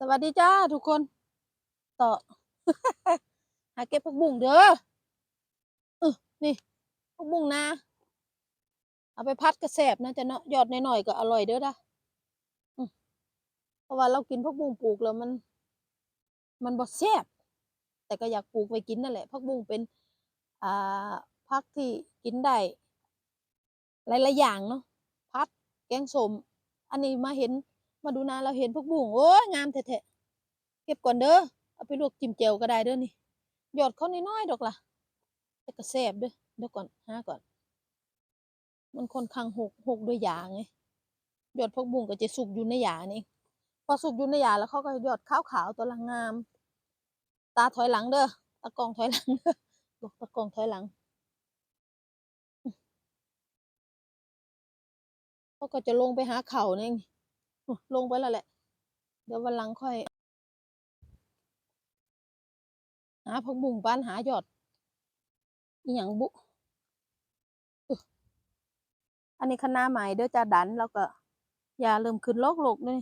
สวัสดีจ้าทุกคน ต่อ หาเก็บผักบุ้งเด้อเออนี่ผักบุ้งนาเอาไปพัดกระแสบนะจะเนาะยอดน้อยๆก็อร่อยเด้อนะเพราะว่าเรากินผักบุ้งปลูกแล้วมัน มันบ่แซ่บแต่ก็อยากปลูกไว้กินนั่นแหละผักบุ้งเป็น อ่าผักที่กินได้หลายๆอย่างเนาะพัดแกงสมอันนี้มาเห็น มาดูนาเราเห็นผักบุ้งโอ้ยงามแท้ๆเก็บก่อนเด้อเอาไปลวกจิ้มแจ่วก็ได้เด้อนี่หยอดเขาน้อยๆดอกล่ะแต่ก็แซ่บเด้อเดี๋ยวก่อนหาก่อน มันค่อนข้างหกหกด้วยยาไงหยอดผักบุ้งก็จะสุกอยู่ในยานี่พอสุกอยู่ในยาแล้วเขาก็หยอดขาวๆตัวละงงาม ตาถอยหลังเด้อตากองถอยหลังเด้อบอกตากองถอยหลังเขาก็จะลงไปหาเขาเนี่ย ลงไปแล้วแหละ เดี๋ยววันหลังค่อยหาผักบุ้งบ้านหายอดอีหยังบุอึอันนี้คณะใหม่เด้อจ้าดันแล้วก็ยาเริ่มขึ้นโรคโรคเลย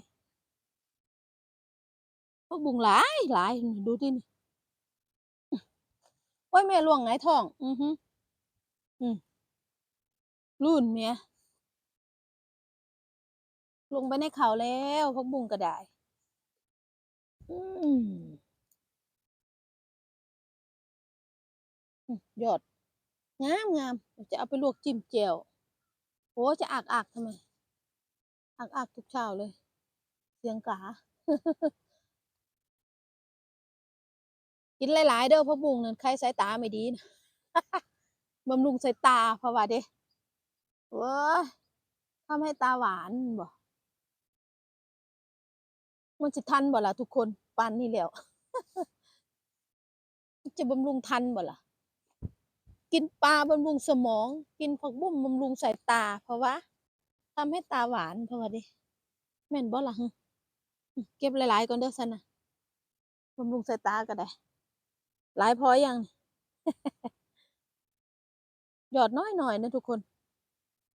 ผักบุ้งหลายหลายดูที่นี่โอ้ยแม่ล่วงไงท้อง อือฮึอืมรุ่นเมีย ลงไปในเขาแล้วผักบุ้งก็ได้อืมอืมยอด งามงามเดี๋ยวจะเอาไปลวกจิ้มแจ่วโอ้จะอักอักทำไม อักอักทุกเช้าเลย เสียงกากินหลายๆเด้อเพราะบุ้งนั่นใครสายตาไม่ดีนะบำรุงสายตาเพราะว่าเด้เว้ยทำให้ตาหวานบ่ มันจะทันบ่ล่ะทุกคนปานนี่แล้วจะบำรุงทันบ่ล่ะกินปลาบำรุงสมอง กินผักบุ้งบำรุงสายตา เพราะว่าทำให้ตาหวานเพราะว่าดิแม่นบ่ล่ะฮึเก็บหลายๆก่อนเด้อซันนะบำรุงสายตาก็ได้ หลายพอยังหยอดน้อยหน่อยนะทุกคน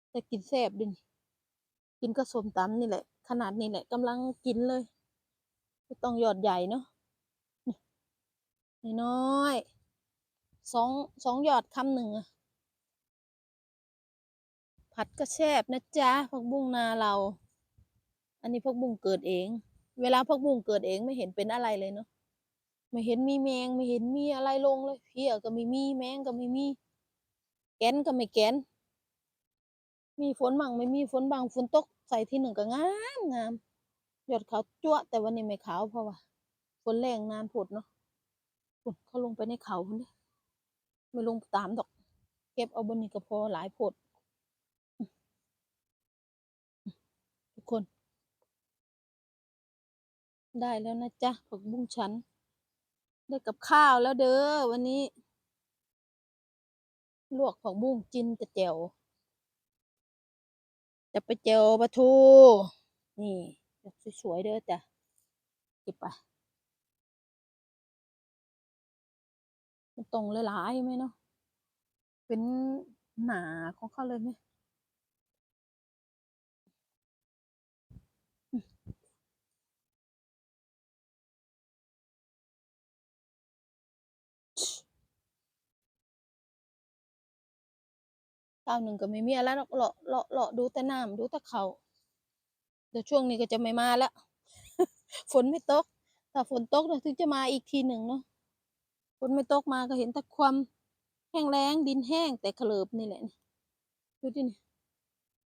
แต่กินแซ่บดิกินก็สมตำนี่แหละ ขนาดนี้แหละกำลังกินเลย ไม่ต้องหยอดใหญ่เนาะน้อยสองสองหยอดคำหนึ่งอะผัดก็แซ่บนะจ๊ะผักบุ้งนาเรา อันนี้ผักบุ้งเกิดเอง เวลาผักบุ้งเกิดเองไม่เห็นเป็นอะไรเลยเนาะไม่เห็นมีแมงไม่เห็นมีอะไรลงเลยเพี้ยก็ไม่มีแมงก็ไม่มี แกนก็ไม่แกน มีฝนบางไม่มีฝนบางฝนตกใส่ที่หนึ่งก็งามงาม ยอดขาวจั่วแต่วันนี้ไม่ขาวเพราะว่าฝนแรงนานผดเนาะฝุ่นเขาลงไปในเขาคนนี้ไม่ลงตามดอก เก็บเอาบนนี้ก็พอหลายผดทุกคน ได้แล้วนะจ๊ะผักบุ้งฉันได้กับข้าวแล้วเด้อวันนี้ ลวกผักบุ้งจินจะแจวจะไปแจวปลาทูนี่ สวยๆเด้อจ้ะเก็บไปมันตรงหลายไหมเนาะเป็นหนาของเขาเลยไหมข้าวหนึ่งก็ไม่มีอะไรหรอกเลาะเลาะเลาะดูแต่น้ำดูแต่เขา เดี๋ยวช่วงนี้ก็จะไม่มาล้วฝนไม่ตก ถ้าฝนตกนะถึงจะมาอีกทีหนึ่งเนาะ ฝนไม่ตกมาก็เห็นแต่ความแห้งแล้งดินแห้งแต่เขลิบนี่แหละนี่ดูดินี่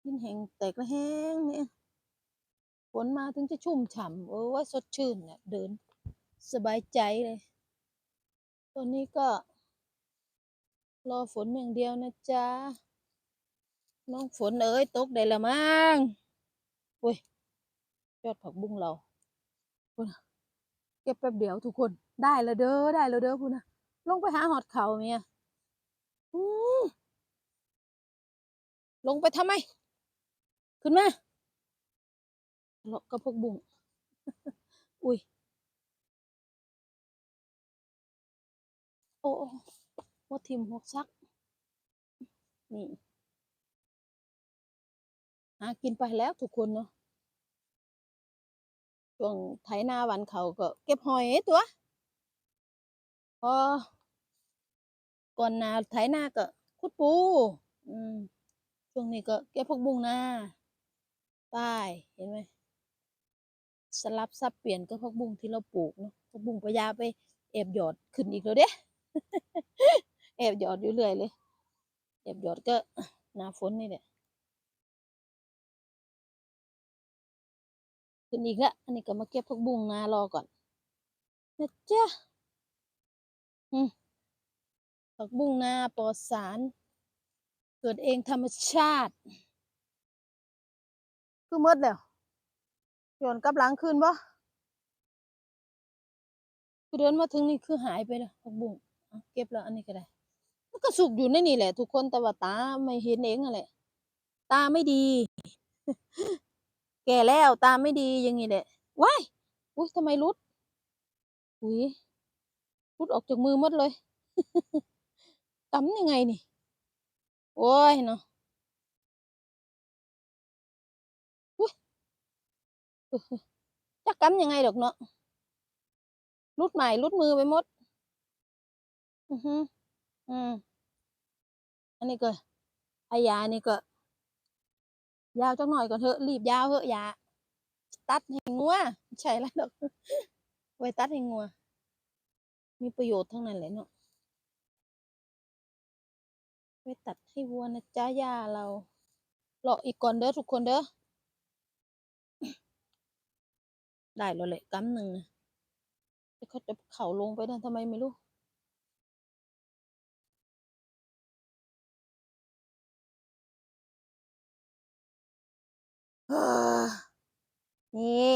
ดินแห้งแตกและแห้งเนี่ย ฝนมาถึงจะชุ่มฉ่ำโอ้ยสดชื่นเนี่ยเดิน สบายใจเลย ตอนนี้ก็ รอฝนอย่างเดียวนะจ๊ะ น้องฝนเอ้ยตกได้ละมั้งโอ้ ยอดผักบุ้งเราพุ่นน่ะเก็บแป๊บเดียวทุกคนได้แล้วเด้อได้แล้วเด้อพุ่นนะลงไปหาหอดเขาเมียลงไปทำไม ขึ้นมาเลาะกับพวกบุ้งอุ้ยโอ้โอ้หัวทิมหัวซัก นี่หากินไปแล้วทุกคนเนาะ ช่วงไถนาหวันเขาก็ เก็บหอยตัวพอก่อนหนาไถนาก็ขุดปู อืมช่วงนี้ก็เก็บผักบุ้งนาป้ายเห็นไหมสลับสับเปลี่ยนกับผักบุ้งที่เราปลูกเนาะผักบุ้งปยาไปแอบหยอดขึ้นอีกแล้วเด้แอบหยอดอยู่เรื่อยเลยแอบหยอดก็หน้าฝนนี่แหละ ขึ้นอีกล้วอันนี้ก็มาเก็บผักบุ้งนารอก่อนนะจ๊ะอืมผักบุ้งนาปลอดสาร เกิดเองธรรมชาติ คือหมดแล้วโยนกลับหลังคืนบ่คือเดินมาถึงนี่คือหายไปแล้วผักบุ้งเก็บแล้วอันนี้ก็ได้มันก็สุกอยู่ในนี่แหละ ทุกคนแต่ว่าตาไม่เห็นเองนั่นแหละตาไม่ดี แก่แล้วตาไม่ดีอย่างนี้แหละว้ายอุ้ยทำไมรุดอุ้ยรุดออกจากมือหมดเลยกำยังไงนี่ โอ้ยเนาะอุ้ยจะกำยังไงดอกเนาะรุดใหม่รุดมือไปหมด อือฮึอืมอันนี้ก็ไอยานี่ก็ ยาวจังหน่อยก่อนเถอะรีบยาวเถอะยาตัดให้งัวใช่แล้วดอกไว้ตัดให้งัว มีประโยชน์ทั้งนั้นแหละเนาะไว้ตัดให้วัวนะจ้ายาเรารออีกก่อนเด้อทุกคนเด้อได้แล้วแหละกำหนึ่งนะเขาจะเข่าลงไปนั่นทำไมไม่รู้ นี่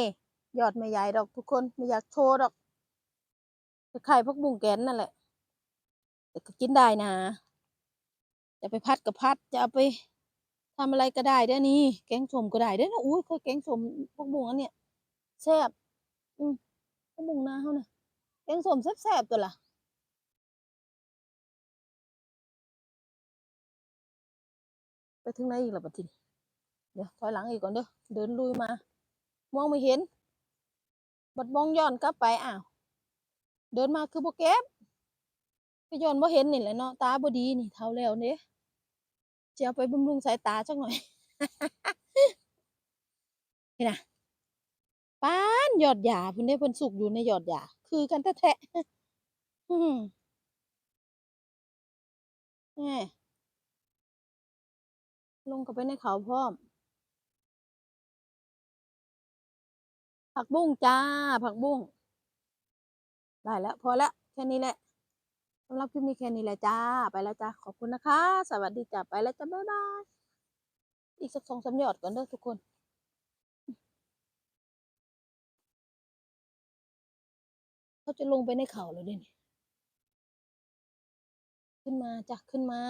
ยอดไม่ใหญ่ดอกทุกคนไม่อยากโชว์ดอกไข่พักบุ้งแกนนั่นแหละ แต่ก็กินได้นะ จะไปพัดกับพัดจะเอาไปทำอะไรก็ได้เด้นี่ แกงสมก็ได้เด้นะอุ้ยเคยแกงสมพักบุ้งอันเนี้ยแซ่บอืมพักบุ้งนาเขานะแกงสมแซ่บๆตัวละไปถึงไหนอีกล่ะบัดทีนี้ เดี๋ยวถอยหลังอีกก่อนเด้อเดินลุยมา มองไม่เห็น บัดมองย้อนกลับไปอ้าวเดินมาคือบ่เก็บไปย้อนบ่เห็นนี่แหละเนาะตาบ่ดีนี่เท่าแล้วเด้จะเอาไปบำรุงสายตาจักหน่อยเห็นนะป้านหยอดหญ้าเพิ่นได้เพิ่นสุกอยู่ในหยอดหญ้าคือกันแท้ๆอืมแหมลงเข้าไปในเขาพร้อม ผักบุ้งจ้า ผักบุ้งได้แล้ว พอแล้วแค่นี้แหละสำหรับคลิปนี้แค่นี้แหละจ้า ไปแล้วจ้า ขอบคุณนะคะ สวัสดีจ้า ไปแล้วจ้า บ๊ายบาย อีกสักสองสามหยอดก่อนเด้อทุกคนเขาจะลงไปในเขาแล้วเดิขึ้นมาจ้ะขึ้นมา